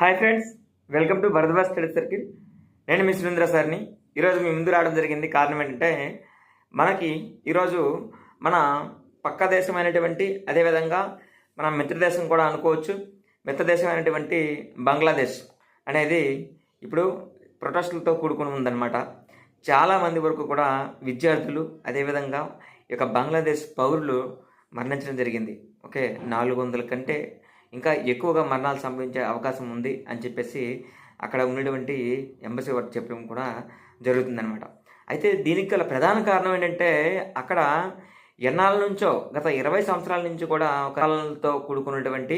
Hi friends welcome to Bharadwaj study circle. నేను మీ సురేంద్ర సార్ని. ఈరోజు మీ ముందు రావడం జరిగింది. కారణం ఏంటంటే మనకి ఈరోజు మన పక్క దేశమైనటువంటి అదేవిధంగా మన మిత్రదేశం కూడా అనుకోవచ్చు. మిత్రదేశం అయినటువంటి బంగ్లాదేశ్ అనేది ఇప్పుడు ప్రొటెస్టులతో కూడుకుని ఉందన్నమాట. చాలామంది వరకు కూడా విద్యార్థులు అదేవిధంగా ఈ యొక్క బంగ్లాదేశ్ పౌరులు మరణించడం జరిగింది. ఓకే నాలుగు వందల కంటే ఇంకా ఎక్కువగా మరణాలు సంభవించే అవకాశం ఉంది అని చెప్పేసి అక్కడ ఉన్నటువంటి ఎంబసీ వారు చెప్పడం కూడా జరుగుతుందనమాట అయితే దీనికి గల ప్రధాన కారణం ఏంటంటే అక్కడ ఎన్నాళ్ళ నుంచో గత ఇరవై సంవత్సరాల నుంచి కూడా కాలంతో కూడుకున్నటువంటి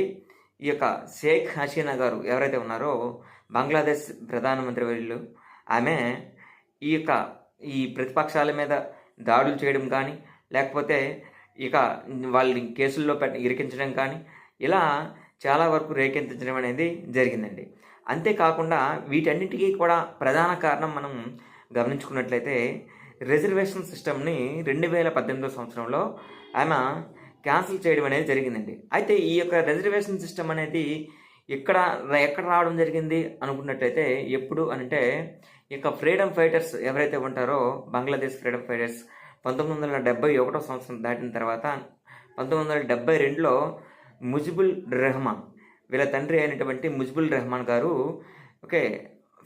ఈ యొక్క షేక్ హసీనా గారు ఎవరైతే ఉన్నారో బంగ్లాదేశ్ ప్రధానమంత్రి వీళ్ళు ఆమె ఈ యొక్క ఈ ప్రతిపక్షాల మీద దాడులు చేయడం కానీ లేకపోతే ఇక వాళ్ళని కేసుల్లో పెట్టి ఇరికించడం కానీ ఇలా చాలా వరకు రేకెత్తించడం అనేది జరిగిందండి. అంతేకాకుండా వీటన్నిటికీ కూడా ప్రధాన కారణం మనం గమనించుకున్నట్లయితే రిజర్వేషన్ సిస్టమ్ని రెండు వేల పద్దెనిమిదో సంవత్సరంలో ఆమె క్యాన్సిల్ చేయడం అనేది జరిగిందండి. అయితే ఈ యొక్క రిజర్వేషన్ సిస్టమ్ అనేది ఎక్కడ ఎక్కడ రావడం జరిగింది అనుకున్నట్లయితే ఎప్పుడు అంటే ఈ ఫ్రీడమ్ ఫైటర్స్ ఎవరైతే ఉంటారో బంగ్లాదేశ్ ఫ్రీడమ్ ఫైటర్స్ పంతొమ్మిది వందల డెబ్బై ఒకటో సంవత్సరం దాటిన తర్వాత పంతొమ్మిది వందల డెబ్బై రెండులో ముజిబుల్ రెహమాన్. వీళ్ళ తండ్రి అయినటువంటి ముజిబుల్ రెహమాన్ గారు ఓకే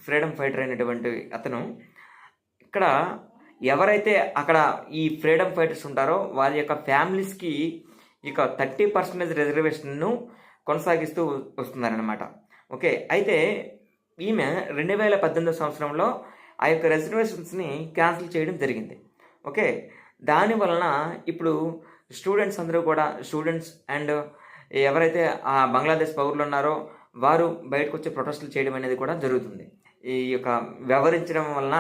ఫ్రీడమ్ ఫైటర్ అయినటువంటి అతను. ఇక్కడ ఎవరైతే అక్కడ ఈ ఫ్రీడమ్ ఫైటర్స్ ఉంటారో వారి యొక్క ఫ్యామిలీస్కి ఇక థర్టీ పర్సెంటేజ్ రిజర్వేషన్ను కొనసాగిస్తూ వస్తున్నారనమాట ఓకే అయితే ఈమె రెండు వేల పద్దెనిమిదో సంవత్సరంలో ఆ యొక్క రిజర్వేషన్స్ని క్యాన్సిల్ చేయడం జరిగింది. ఓకే దాని వలన ఇప్పుడు స్టూడెంట్స్ అందరూ కూడా స్టూడెంట్స్ అండ్ ఎవరైతే ఆ బంగ్లాదేశ్ పౌరులు ఉన్నారో వారు బయటకు వచ్చి ప్రొటెస్టులు చేయడం అనేది కూడా జరుగుతుంది. ఈ యొక్క వ్యవహరించడం వలన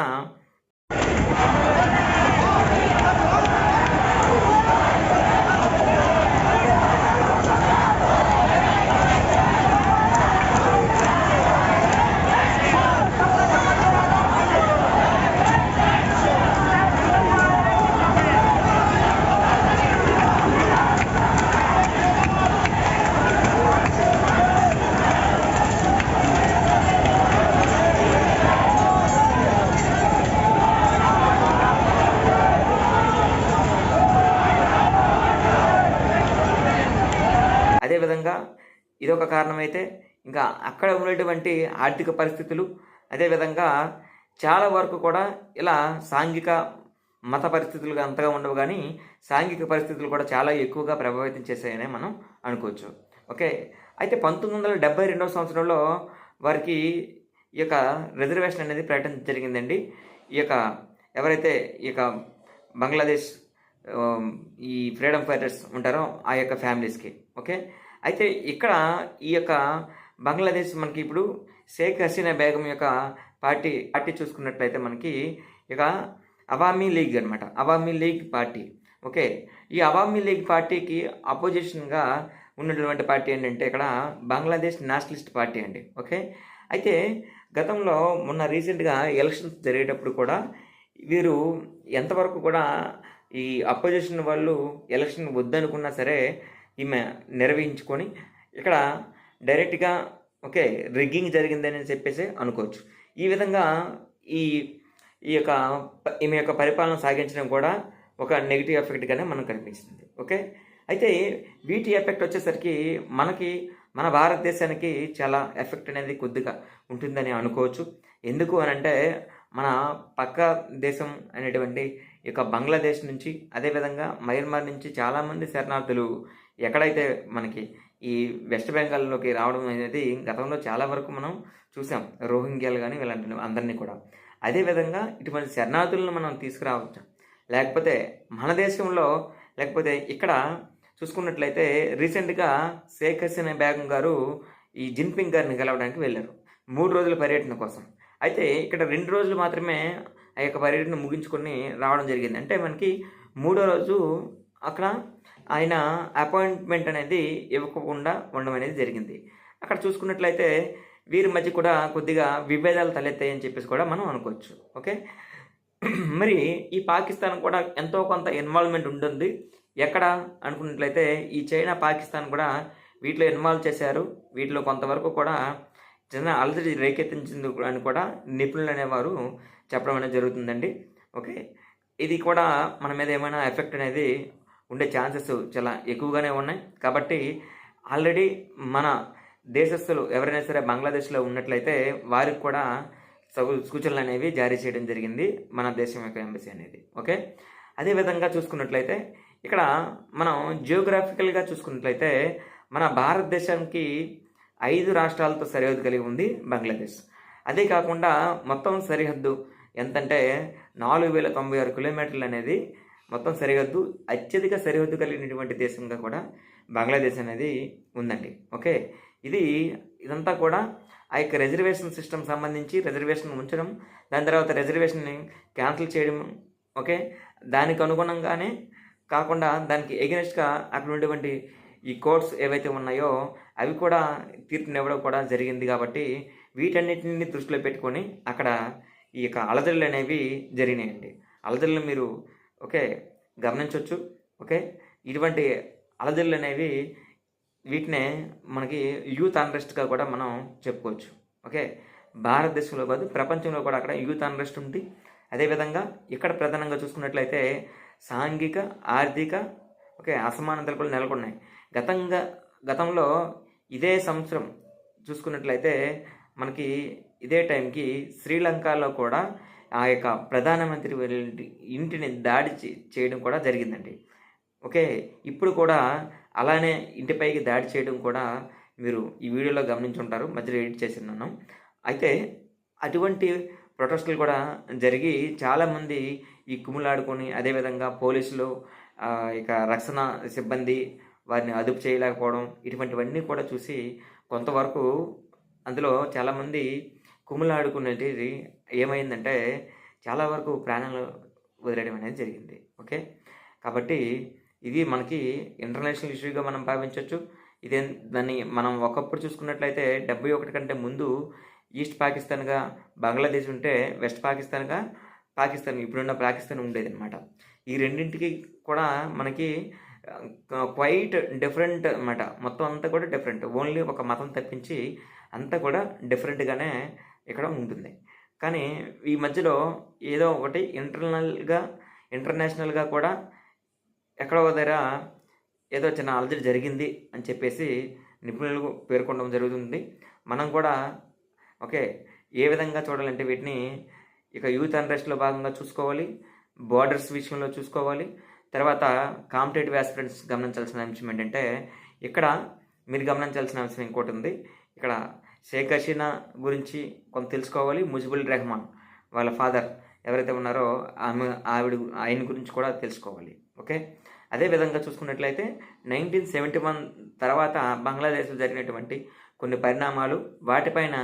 అదేవిధంగా ఇదొక కారణమైతే ఇంకా అక్కడ ఉన్నటువంటి ఆర్థిక పరిస్థితులు అదేవిధంగా చాలా వరకు కూడా ఇలా సాంఘిక మత పరిస్థితులుగా అంతగా ఉండవు కానీ సాంఘిక పరిస్థితులు కూడా చాలా ఎక్కువగా ప్రభావితం చేశాయనే మనం అనుకోవచ్చు. ఓకే? అయితే పంతొమ్మిది వందల డెబ్బై రెండవ సంవత్సరంలో వారికి ఈ యొక్క రిజర్వేషన్ అనేది ప్రకటించడం జరిగిందండి. ఈ యొక్క ఎవరైతే ఈ యొక్క బంగ్లాదేశ్ ఈ ఫ్రీడమ్ ఫైటర్స్ ఉంటారో ఆ యొక్క ఫ్యామిలీస్కి. ఓకే? అయితే ఇక్కడ ఈ యొక్క బంగ్లాదేశ్ మనకి ఇప్పుడు షేక్ హసీనా బేగం యొక్క పార్టీ పార్టీ చూసుకున్నట్లయితే మనకి ఇక అవామీ లీగ్ అనమాట అవామీ లీగ్ పార్టీ. ఓకే. ఈ అవామీ లీగ్ పార్టీకి అపోజిషన్గా ఉన్నటువంటి పార్టీ ఏంటంటే ఇక్కడ బంగ్లాదేశ్ నేషనలిస్ట్ పార్టీ అండి. ఓకే. అయితే గతంలో మొన్న రీసెంట్గా ఎలక్షన్స్ జరిగేటప్పుడు కూడా వీరు ఎంతవరకు కూడా ఈ అపోజిషన్ వాళ్ళు ఎలక్షన్ వద్దనుకున్నా సరే ఈమె నిర్వహించుకొని ఇక్కడ డైరెక్ట్గా ఓకే రిగ్గింగ్ జరిగిందని చెప్పేసి అనుకోవచ్చు. ఈ విధంగా ఈ ఈ యొక్క ఈమె యొక్క పరిపాలన సాగించడం కూడా ఒక నెగిటివ్ ఎఫెక్ట్గానే మనకు కనిపిస్తుంది. ఓకే? అయితే వీటి ఎఫెక్ట్ వచ్చేసరికి మనకి మన భారతదేశానికి చాలా ఎఫెక్ట్ అనేది కొద్దిగా ఉంటుందని అనుకోవచ్చు. ఎందుకు అని అంటే మన పక్క దేశం అనేటువంటి ఈ యొక్క బంగ్లాదేశ్ నుంచి అదేవిధంగా మయన్మార్ నుంచి చాలామంది శరణార్థులు ఎక్కడైతే మనకి ఈ వెస్ట్ బెంగాల్లోకి రావడం అనేది గతంలో చాలా వరకు మనం చూసాం. రోహింగ్యాలు కానీ వీళ్ళంటి అందరినీ కూడా. అదేవిధంగా ఇటువంటి శరణార్థులను మనం తీసుకురావచ్చు. లేకపోతే మన దేశంలో లేకపోతే ఇక్కడ చూసుకున్నట్లయితే రీసెంట్గా షేక్ హసీనా బేగం గారు ఈ జిన్పింగ్ గారిని కలవడానికి వెళ్ళారు. మూడు రోజుల పర్యటన కోసం. అయితే ఇక్కడ రెండు రోజులు మాత్రమే ఆ యొక్క పర్యటన ముగించుకొని రావడం జరిగింది. అంటే మనకి మూడో రోజు అక్కడ ఆయన అపాయింట్మెంట్ అనేది ఇవ్వకుండా ఉండడం అనేది జరిగింది. అక్కడ చూసుకున్నట్లయితే వీరి మధ్య కూడా కొద్దిగా విభేదాలు తలెత్తాయని చెప్పేసి కూడా మనం అనుకోవచ్చు. ఓకే? మరి ఈ పాకిస్తాన్ కూడా ఎంతో కొంత ఇన్వాల్వ్మెంట్ ఉంటుంది. ఎక్కడ అనుకున్నట్లయితే ఈ చైనా పాకిస్తాన్ కూడా వీటిలో ఇన్వాల్వ్ చేశారు. వీటిలో కొంతవరకు కూడా చిన్న అలజడి రేకెత్తించింది అని కూడా నిపుణులు అనేవారు చెప్పడం అనేది జరుగుతుందండి. ఓకే? ఇది కూడా మన మీద ఏమైనా ఎఫెక్ట్ అనేది ఉండే ఛాన్సెస్ చాలా ఎక్కువగానే ఉన్నాయి. కాబట్టి ఆల్రెడీ మన దేశస్తులు ఎవరైనా సరే బంగ్లాదేశ్లో ఉన్నట్లయితే వారికి కూడా సగు సూచనలు అనేవి జారీ చేయడం జరిగింది మన దేశం యొక్క ఎంబసీ అనేది. ఓకే? అదేవిధంగా చూసుకున్నట్లయితే ఇక్కడ మనం జియోగ్రాఫికల్గా చూసుకున్నట్లయితే మన భారతదేశానికి ఐదు రాష్ట్రాలతో సరిహద్దు కలిగి ఉంది బంగ్లాదేశ్. అదే కాకుండా మొత్తం సరిహద్దు ఎంతంటే నాలుగు వేల తొంభై ఆరు కిలోమీటర్లు అనేది మొత్తం సరిహద్దు అత్యధిక సరిహద్దు కలిగినటువంటి దేశంగా కూడా బంగ్లాదేశ్ అనేది ఉందండి. ఓకే? ఇది ఇదంతా కూడా ఆ యొక్క రిజర్వేషన్ సిస్టమ్ సంబంధించి రిజర్వేషన్ ఉంచడం దాని తర్వాత రిజర్వేషన్ని క్యాన్సిల్ చేయడం ఓకే? దానికి అనుగుణంగానే కాకుండా దానికి ఎగెనెస్ట్గా అక్కడ ఉండేటువంటి ఈ కోర్ట్స్ ఏవైతే ఉన్నాయో అవి కూడా తీర్పునివ్వడం కూడా జరిగింది కాబట్టి వీటన్నిటిని దృష్టిలో పెట్టుకొని అక్కడ ఈ యొక్క అలజడులు అనేవి జరిగినాయండి. అలజడులు మీరు ఓకే? గమనించవచ్చు ఓకే? ఇటువంటి అలజడులు అనేవి వీటినే మనకి యూత్ అన్రెస్ట్గా కూడా మనం చెప్పుకోవచ్చు. ఓకే? భారతదేశంలో కాదు ప్రపంచంలో కూడా అక్కడ యూత్ అన్రెస్ట్ ఉంది. అదేవిధంగా ఇక్కడ ప్రధానంగా చూసుకున్నట్లయితే సాంఘిక ఆర్థిక ఓకే? అసమానతలు కూడా నెలకొన్నాయి. గతంగా గతంలో ఇదే సంవత్సరం చూసుకున్నట్లయితే మనకి ఇదే టైంకి శ్రీలంకలో కూడా ఆ యొక్క ప్రధానమంత్రి ఇంటిని దాడి చేయడం కూడా జరిగిందండి. ఓకే? ఇప్పుడు కూడా అలానే ఇంటిపైకి దాడి చేయడం కూడా మీరు ఈ వీడియోలో గమనించుంటారు. మధ్యలో ఎడిట్ చేసి ఉన్నాను. అయితే అటువంటి ప్రొటెస్టులు కూడా జరిగి చాలామంది ఈ కుమ్ములాడుకొని అదేవిధంగా పోలీసులు ఇక రక్షణ సిబ్బంది వారిని అదుపు చేయలేకపోవడం ఇటువంటివన్నీ కూడా చూసి కొంతవరకు అందులో చాలామంది కుమ్ములాడుకునేది ఏమైందంటే చాలా వరకు ప్రాణాలు వదిలేయడం అనేది జరిగింది. ఓకే? కాబట్టి ఇది మనకి ఇంటర్నేషనల్ ఇష్యూగా మనం భావించవచ్చు ఇదే దాన్ని మనం ఒకప్పుడు చూసుకున్నట్లయితే డెబ్బై ఒకటి కంటే ముందు ఈస్ట్ పాకిస్తాన్గా బంగ్లాదేశ్ ఉంటే వెస్ట్ పాకిస్తాన్గా పాకిస్తాన్ ఇప్పుడున్న పాకిస్తాన్ ఉండేది అనమాట ఈ రెండింటికి కూడా మనకి క్వైట్ డిఫరెంట్ అన్నమాట. మొత్తం అంతా కూడా డిఫరెంట్. ఓన్లీ ఒక మతం తప్పించి అంతా కూడా డిఫరెంట్గానే ఇక్కడ ఉంటుంది. కానీ ఈ మధ్యలో ఏదో ఒకటి ఇంటర్నల్గా ఇంటర్నేషనల్గా కూడా ఎక్కడో దగ్గర ఏదో చిన్న అలజడి జరిగింది అని చెప్పేసి నిపుణులు పేర్కొనడం జరుగుతుంది. మనం కూడా ఓకే ఏ విధంగా చూడాలంటే వీటిని ఇక యూత్ అన్రెస్ట్లో భాగంగా చూసుకోవాలి బార్డర్స్ విషయంలో చూసుకోవాలి. తర్వాత కాంపిటేటివ్ ఆస్పిరెంట్స్ గమనించాల్సిన అంశం ఏంటంటే ఇక్కడ మీరు గమనించాల్సిన అంశం ఇంకోటి ఉంది. ఇక్కడ షేక్ హసీనా గురించి కొంత తెలుసుకోవాలి. ముజిబుల్ రెహమాన్ వాళ్ళ ఫాదర్ ఎవరైతే ఉన్నారో ఆమె ఆవిడ ఆయన గురించి కూడా తెలుసుకోవాలి. ఓకే? అదే విధంగా చూసుకున్నట్లయితే నైన్టీన్ సెవెంటీ వన్ తర్వాత బంగ్లాదేశ్లో జరిగినటువంటి కొన్ని పరిణామాలు వాటిపైన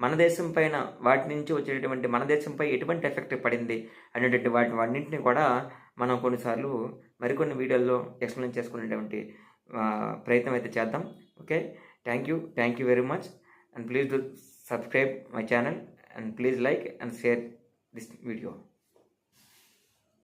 మన దేశం పైన వాటి నుంచి వచ్చేటటువంటి మన దేశంపై ఎటువంటి ఎఫెక్ట్ పడింది అనేటువంటి వాటి అన్నింటిని కూడా మనం కొన్నిసార్లు మరికొన్ని వీడియోల్లో ఎక్స్ప్లెయిన్ చేసుకునేటువంటి ప్రయత్నం అయితే చేద్దాం. Okay? Thank you. Thank you very much. and please do subscribe my channel and please like and share this video.